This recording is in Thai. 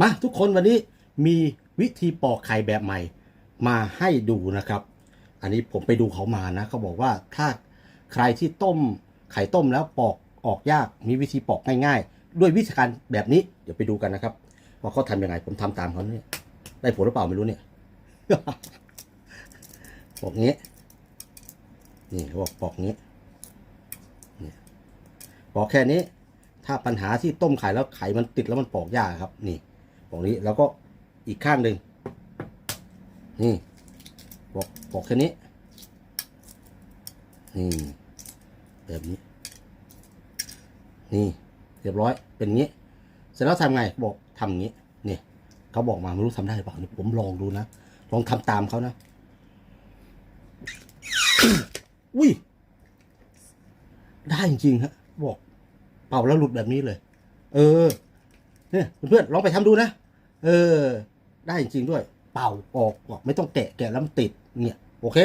มาทุกคนวันนี้มีวิธีปอกไข่แบบใหม่มาให้ดูนะครับ อันนี้ผมไปดูเขามานะเขาบอกว่าถ้าใครที่ต้มไข่ต้มแล้วปอกออกยากมีวิธีปอกง่ายๆ ด้วยวิธีการแบบนี้เดี๋ยวไปดูกันนะครับว่าเขาทำยังไง ผมทำตามเขาเนี่ยได้ผลหรือเปล่าไม่รู้เนี่ยปอกงี้นี่เขาบอกปอกงี้นี่ปอกแค่นี้ ถ้าปัญหาที่ต้มไข่แล้วไข่มันติดแล้วมันปอกยากครับนี่ ปอกนี้แล้วก็อีกข้างหนึ่งนี่ปอกปอกแค่นี้นี่แบบนี้ นี่เรียบร้อยเป็นงี้ เสร็จแล้วทำไงบอกทำงนี้นี่เขาบอกมาไม่รู้ทำได้หรือเปล่านี่ผมลองดูนะลองทำตามเขานะอุ้ยได้จริงๆฮะบอก เป่าแล้วหลุดแบบนี้เลย เออ เนี่ยเพื่อนๆลองไปทำดูนะ เออ ได้จริงด้วย เป่าออกออกไม่ต้องแกะแกะแล้วมันติดเนี่ย โอเค